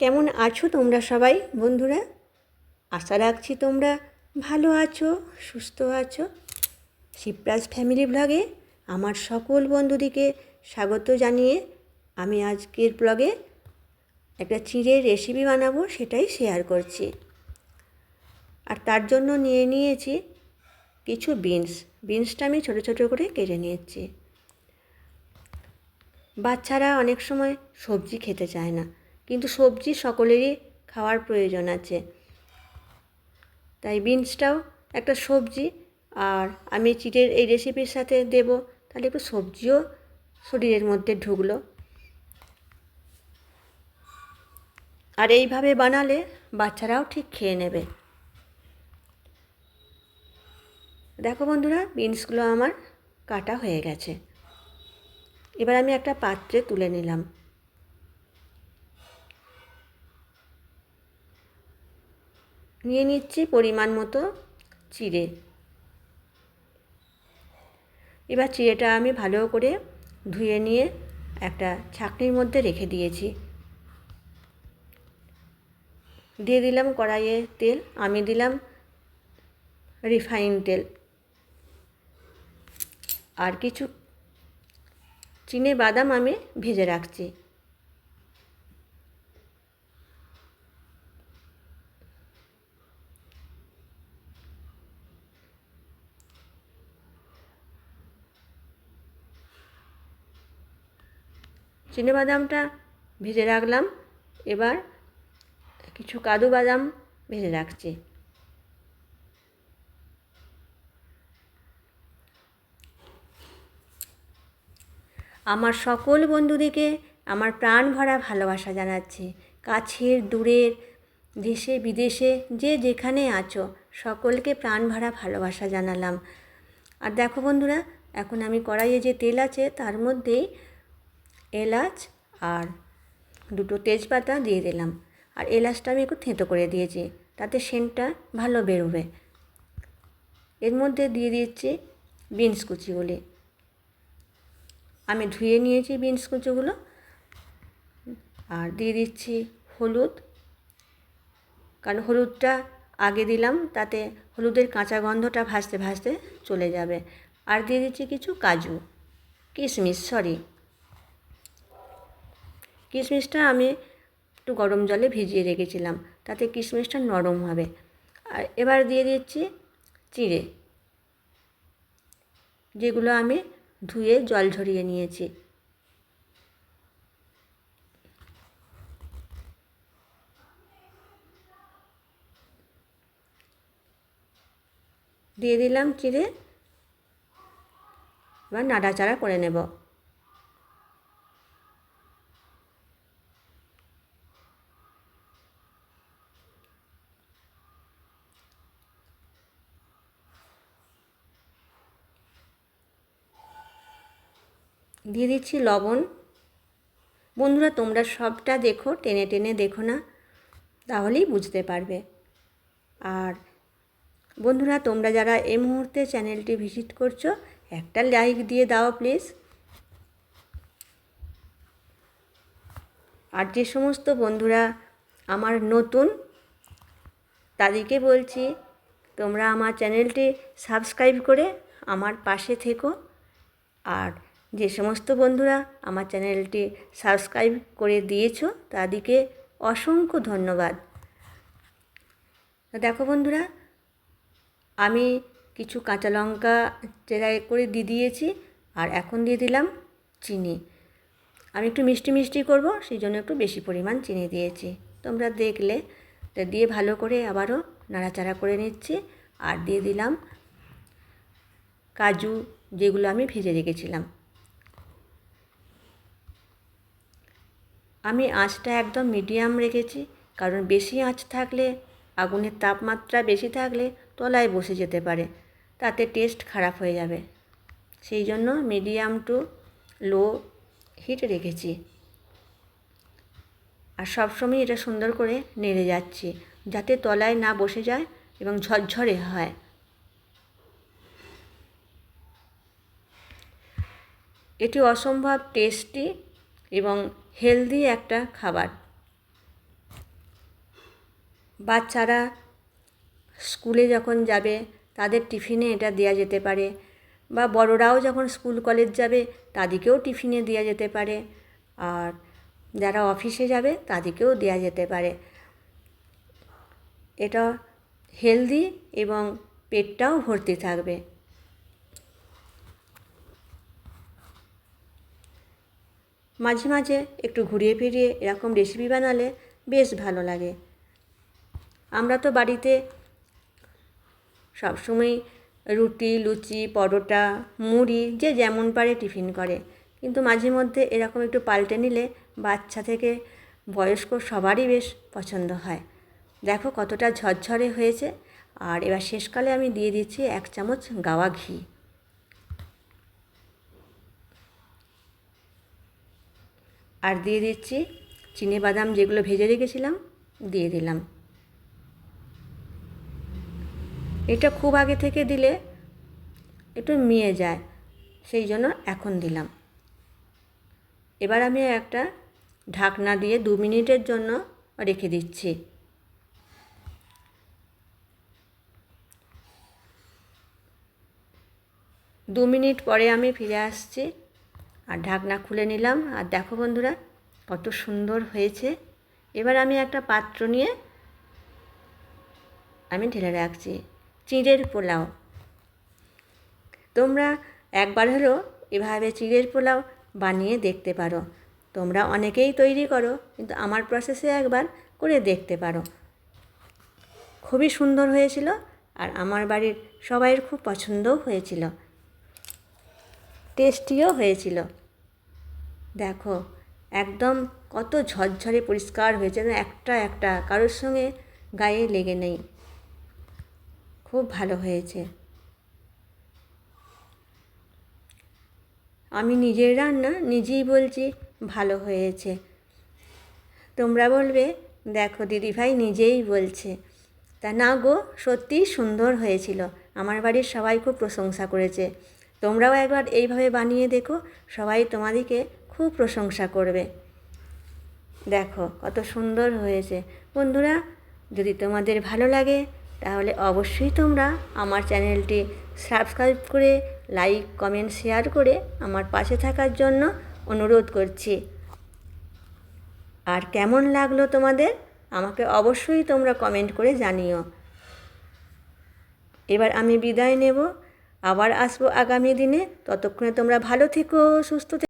কেমন আছো তোমরা সবাই বন্ধুরা? আশা রাখছি তোমরা ভালো আছো, সুস্থ আছো। শিবরাজ ফ্যামিলি ব্লগে আমার সকল বন্ধুদিকে স্বাগত জানিয়ে আমি আজকের ব্লগে একটা চিড়ের রেসিপি বানাবো, সেটাই শেয়ার করছি। আর তার জন্য নিয়ে নিয়েছি কিছু বিনস বিনসটা আমি ছোটো ছোটো করে কেটে নিয়েছি। বাচ্চারা অনেক সময় সবজি খেতে চায় না। কিন্তু সবজি সকলেরই খাওয়ার প্রয়োজন আছে। তাই বিনসটাও একটা সবজি আর আমি চিটের এই রেসিপির সাথে দেব, তাহলে একটু সবজিও শরীরের মধ্যে ঢুকলো। আর এইভাবে বানালে বাচ্চারাও ঠিক খেয়ে নেবে। দেখো বন্ধুরা, বিনসগুলো আমার কাটা হয়ে গেছে। এবার আমি একটা পাত্রে তুলে নিলাম। নিয়ে নিচ্ছি পরিমাণ মতো চিড়ে। এবার চিড়েটা আমি ভালো করে ধুয়ে নিয়ে একটা ছাকনির মধ্যে রেখে দিয়েছি। দিয়ে দিলাম কড়াইয়ে তেল, আমি দিলাম রিফাইন তেল। আর কিছু চিনে বাদাম আমি ভেজে রাখছি। বাদামটা ভেজে রাখলাম। এবার কিছু কাজু বাদাম ভেজে রাখছি। আমার সকল বন্ধুদেরকে আমার প্রাণ ভরা ভালোবাসা জানাচ্ছি। কাছের, দূরের, দেশে, বিদেশে, যে যেখানে আছো, সকলকে প্রাণ ভরা ভালোবাসা জানালাম। আর দেখো বন্ধুরা, এখন আমি কড়াইয়ে যে তেল আছে, তার মধ্যেই এলাচ আর দুটো তেজপাতা দিয়ে দিলাম। আর এলাচটা আমি একটু থেঁতো করে দিয়েছি, তাতে সেন্টটা ভালো বেরোবে। এর মধ্যে দিয়ে দিচ্ছি বিনস কুচিগুলি। আমি ধুয়ে নিয়েছি বিনস কুচিগুলো। আর দিয়ে দিচ্ছি হলুদ, কারণ হলুদটা আগে দিলাম, তাতে হলুদের কাঁচা গন্ধটা ভাজতে ভাজতে চলে যাবে। আর দিয়ে দিচ্ছি কিছু কাজু, কিশমিশ, সরি। কিশমিশটা আমি একটু গরম জলে ভিজিয়ে রেখেছিলাম, তাতে কিশমিশটা নরম হবে। আর এবার দিয়ে দিচ্ছি চিড়ে, যেগুলো আমি ধুয়ে জল ঝরিয়ে নিয়েছি। দিয়ে দিলাম চিড়ে, এবার নাড়াচাড়া করে নেব। দিয়ে দিচ্ছি লবণ। বন্ধুরা, তোমরা সবটা দেখো, টেনে টেনে দেখো না, তাহলেই বুঝতে পারবে। আর বন্ধুরা, তোমরা যারা এই মুহূর্তে চ্যানেলটি ভিজিট করছ, একটা লাইক দিয়ে দাও প্লিজ। আর যে সমস্ত বন্ধুরা আমার নতুন, তাদেরকে বলছি, তোমরা আমার চ্যানেলটি সাবস্ক্রাইব করে আমার পাশে থেকো। আর যে সমস্ত বন্ধুরা আমার চ্যানেলটি সাবস্ক্রাইব করে দিয়েছ, তাদেরকে অসংখ্য ধন্যবাদ। দেখো বন্ধুরা, আমি কিছু কাঁচা লঙ্কা চেরাই করে দিয়ে দিয়েছি, আর এখন দিয়ে দিলাম চিনি। আমি একটু মিষ্টি মিষ্টি করব, সেই জন্য একটু বেশি পরিমাণ চিনি দিয়েছি। তোমরা দেখলে দিয়ে ভালো করে আবারও নাড়াচাড়া করে নিচ্ছি, আর দিয়ে দিলাম কাজু, যেগুলো আমি ভেজে রেখেছিলাম। আমি আঁচটা একদম মিডিয়াম রেখেছি, কারণ বেশি আঁচ থাকলে, আগুনের তাপমাত্রা বেশি থাকলে তলায় বসে যেতে পারে, তাতে টেস্ট খারাপ হয়ে যাবে। সেই জন্য মিডিয়াম টু লো হিট রেখেছি। আর সবসময় এটা সুন্দর করে নেড়ে যাচ্ছি, যাতে তলায় না বসে যায় এবং ঝরঝরে হয়। এটি অসম্ভব টেস্টি এবং হেলদি একটা খাবার। বাচ্চারা স্কুলে যখন যাবে, তাদের টিফিনে এটা দেওয়া যেতে পারে। বা বড়রাও যখন স্কুল, কলেজ যাবে, তাদেরকেও টিফিনে দেওয়া যেতে পারে। আর যারা অফিসে যাবে, তাদেরকেও দেওয়া যেতে পারে। এটা হেলদি এবং পেটটাও ভর্তি থাকবে। মাঝে মাঝে একটু ঘুরিয়ে ফিরিয়ে এরকম রেসিপি বানালে বেশ ভালো লাগে। আমরা তো বাড়িতে সবসময় রুটি, লুচি, পরোটা, মুড়ি, যে যেমন পারে টিফিন করে। কিন্তু মাঝে মধ্যে এরকম একটু পাল্টে নিলে বাচ্চা থেকে বয়স্ক সবারই বেশ পছন্দ হয়। দেখো কতটা ঝরঝরে হয়েছে। আর এবার শেষকালে আমি দিয়ে দিচ্ছি এক চামচ গাওয়া ঘি। আর দিয়ে দিচ্ছি চিনে বাদাম যেগুলো ভেজে রেখেছিলাম, দিয়ে দিলাম। এটা খুব আগে থেকে দিলে একটু মিয়ে যায়, সেই জন্য এখন দিলাম। এবার আমি একটা ঢাকনা দিয়ে দু মিনিটের জন্য রেখে দিচ্ছি। দু মিনিট পরে আমি ফিরে আসছি। আর ঢাকনা খুলে নিলাম। আর দেখো বন্ধুরা, কত সুন্দর হয়েছে। এবার আমি একটা পাত্র নিয়ে আমি ঢেলে রাখছি, চিঁড়ের পোলাও। তোমরা একবার হলেও এভাবে চিঁড়ের পোলাও বানিয়ে দেখতে পারো। তোমরা অনেকেই তৈরি করো, কিন্তু আমার প্রসেসে একবার করে দেখতে পারো। খুবই সুন্দর হয়েছিল, আর আমার বাড়ির সবাইয়ের খুব পছন্দও হয়েছিল। টেস্টিও হয়েছিল। দেখো, একদম কত ঝরঝরে পরিষ্কার হয়েছে, না একটা একটা, কারোর সঙ্গে গায়ে লেগে নেই। খুব ভালো হয়েছে। আমি নিজের রান্না নিজেই বলছি, ভালো হয়েছে। তোমরা বলবে, দেখো, দিদিভাই নিজেই বলছে। তা না গো, সত্যিই সুন্দর হয়েছিল। আমার বাড়ির সবাই খুব প্রশংসা করেছে। তোমরাও একবার এইভাবে বানিয়ে দেখো, সবাই তোমাদেরকে খুব প্রশংসা করবে। দেখো, কত সুন্দর হয়েছে। বন্ধুরা, যদি তোমাদের ভালো লাগে, তাহলে অবশ্যই তোমরা আমার চ্যানেলটি সাবস্ক্রাইব করে, লাইক, কমেন্ট, শেয়ার করে আমার পাশে থাকার জন্য অনুরোধ করছি। আর কেমন লাগল তোমাদের? আমাকে অবশ্যই তোমরা কমেন্ট করে জানিও। এবার আমি বিদায় নেব। আবার আসব আগামী দিনে। ততক্ষণে তোমরা ভালো থেকো সুস্থ থেকো।